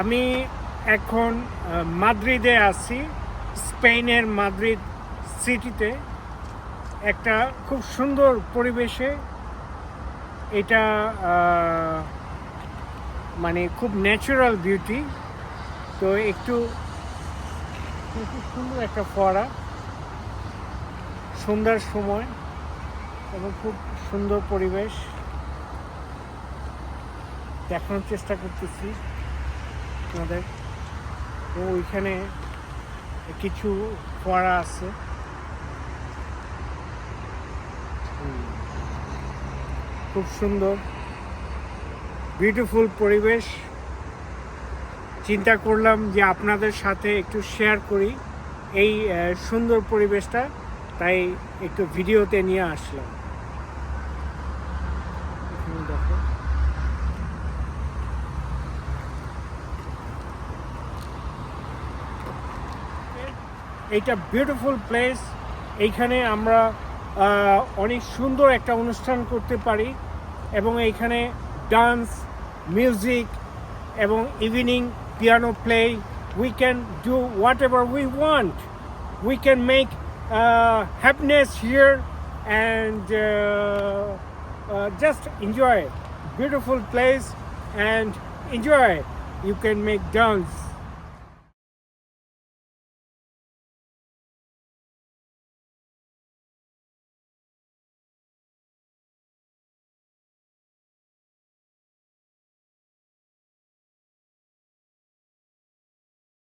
আমি এখন মাদ্রিদে আছি, স্পেনের মাদ্রিদ সিটিতে। একটা খুব সুন্দর পরিবেশে এটা মানে খুব ন্যাচারাল বিউটি তো একটু খুব সুন্দর একটা ফোয়ারা সন্ধ্যার সময় এবং খুব সুন্দর পরিবেশ। দেখানোর চেষ্টা করতেছি। আপনাদের তো ওইখানে কিছু ফোয়ারা আছে। খুব সুন্দর। বিউটিফুল পরিবেশ। চিন্তা করলাম যে আপনাদের সাথে একটু শেয়ার করি এই সুন্দর পরিবেশটা। তাই একটু ভিডিওতে নিয়ে আসলাম এখানে দেখো এইটা বিউটিফুল প্লেস এইখানে আমরা অনেক সুন্দর একটা অনুষ্ঠান করতে পারি এবং এইখানে ডান্স মিউজিক এবং evening piano play we can do whatever we want we can make happiness here and just enjoy beautiful place and enjoy. You can make dance.